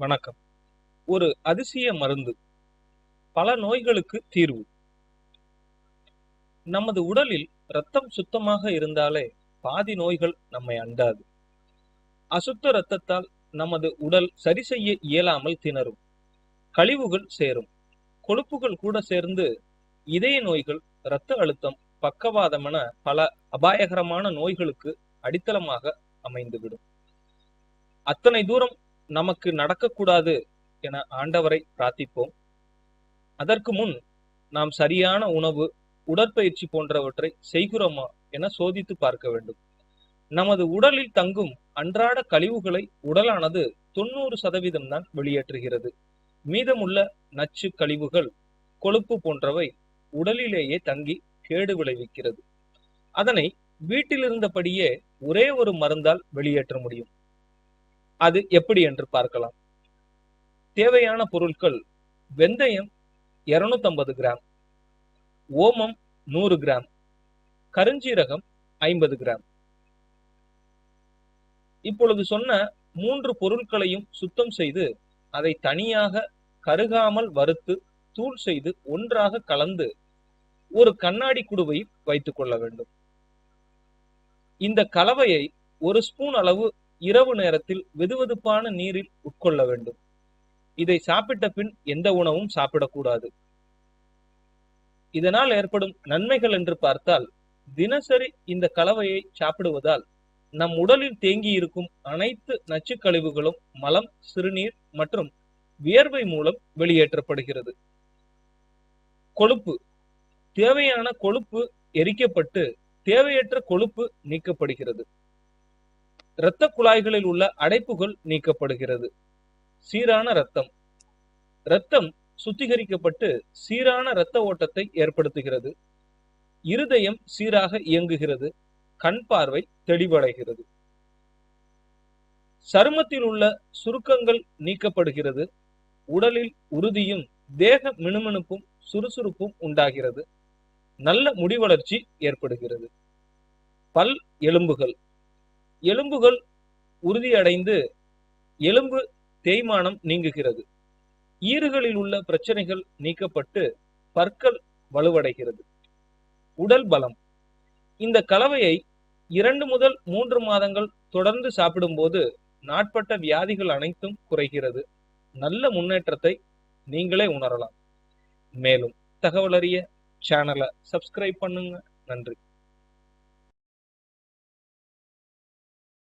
வணக்கம். ஒரு அதிசய மருந்து. பல நோய்களுக்கு தீர்வு. நமது உடலில் ரத்தம் சுத்தமாக இருந்தாலே பாதி நோய்கள் நம்மை அண்டாது. அசுத்த இரத்தத்தால் நமது உடல் சரி செய்ய இயலாமல் திணறும். கழிவுகள் சேரும். கொழுப்புகள் கூட சேர்ந்து இதய நோய்கள் இரத்த அழுத்தம் பக்கவாதம் என பல அபாயகரமான நோய்களுக்கு அடித்தளமாக அமைந்துவிடும். அத்தனை தூரம் நமக்கு நடக்கக்கூடாது என ஆண்டவரை பிரார்த்திப்போம். அதற்கு முன் நாம் சரியான உணவு உடற்பயிற்சி போன்றவற்றை செய்கிறோமா என சோதித்து பார்க்க வேண்டும். நமது உடலில் தங்கும் அன்றாட கழிவுகளை உடலானது தொண்ணூறு சதவீதம் தான் வெளியேற்றுகிறது. மீதமுள்ள நச்சு கழிவுகள் கொழுப்பு போன்றவை உடலிலேயே தங்கி கேடு விளைவிக்கிறது. அதனை வீட்டிலிருந்தபடியே ஒரே ஒரு மருந்தால் வெளியேற்ற முடியும். அது எப்படி என்று பார்க்கலாம். தேவையான பொருட்கள் வெந்தயம் 250 கிராம் ஓமம் நூறு கிராம் கருஞ்சீரகம் ஐம்பது கிராம். இப்பொழுது சொன்ன மூன்று பொருட்களையும் சுத்தம் செய்து அதை தனியாக கருகாமல் வறுத்து தூள் செய்து ஒன்றாக கலந்து ஒரு கண்ணாடி குடுவையில் வைத்துக் கொள்ள வேண்டும். இந்த கலவையை ஒரு ஸ்பூன் அளவு இரவு நேரத்தில் வெதுவெதுப்பான நீரில் உட்கொள்ள வேண்டும். இதை சாப்பிட்ட பின் எந்த உணவும் சாப்பிடக்கூடாது. இதனால் ஏற்படும் நன்மைகள் என்று பார்த்தால் தினசரி இந்த கலவையை சாப்பிடுவதால் நம் உடலில் தேங்கி இருக்கும் அனைத்து நச்சுக்கழிவுகளும் மலம் சிறுநீர் மற்றும் வியர்வை மூலம் வெளியேற்றப்படுகிறது. கொழுப்பு. தேவையான கொழுப்பு எரிக்கப்பட்டு தேவையற்ற கொழுப்பு நீக்கப்படுகிறது. இரத்த குழாய்களில் உள்ள அடைப்புகள் நீக்கப்படுகிறது. சீரான ரத்தம் ரத்தம் சுத்திகரிக்கப்பட்டு சீரான இரத்த ஓட்டத்தை ஏற்படுத்துகிறது. இருதயம் சீராக இயங்குகிறது. கண் பார்வை தெளிவடைகிறது. சருமத்தில் உள்ள சுருக்கங்கள் நீக்கப்படுகிறது. உடலில் உறுதியும் தேக மினுமினுப்பும் சுறுசுறுப்பும் உண்டாகிறது. நல்ல முடிவளர்ச்சி ஏற்படுகிறது. பல் எலும்புகள். எலும்புகள் உறுதியடைந்து எலும்பு தேய்மானம் நீங்குகிறது. ஈறுகளில் உள்ள பிரச்சனைகள் நீக்கப்பட்டு பற்கள் வலுவடைகிறது. உடல் பலம். இந்த கலவையை இரண்டு முதல் மூன்று மாதங்கள் தொடர்ந்து சாப்பிடும்போது நாட்பட்ட வியாதிகள் அனைத்தும் குறைகிறது. நல்ல முன்னேற்றத்தை நீங்களே உணரலாம். மேலும் தகவல் அறிய சேனலை சப்ஸ்கிரைப் பண்ணுங்க. நன்றி.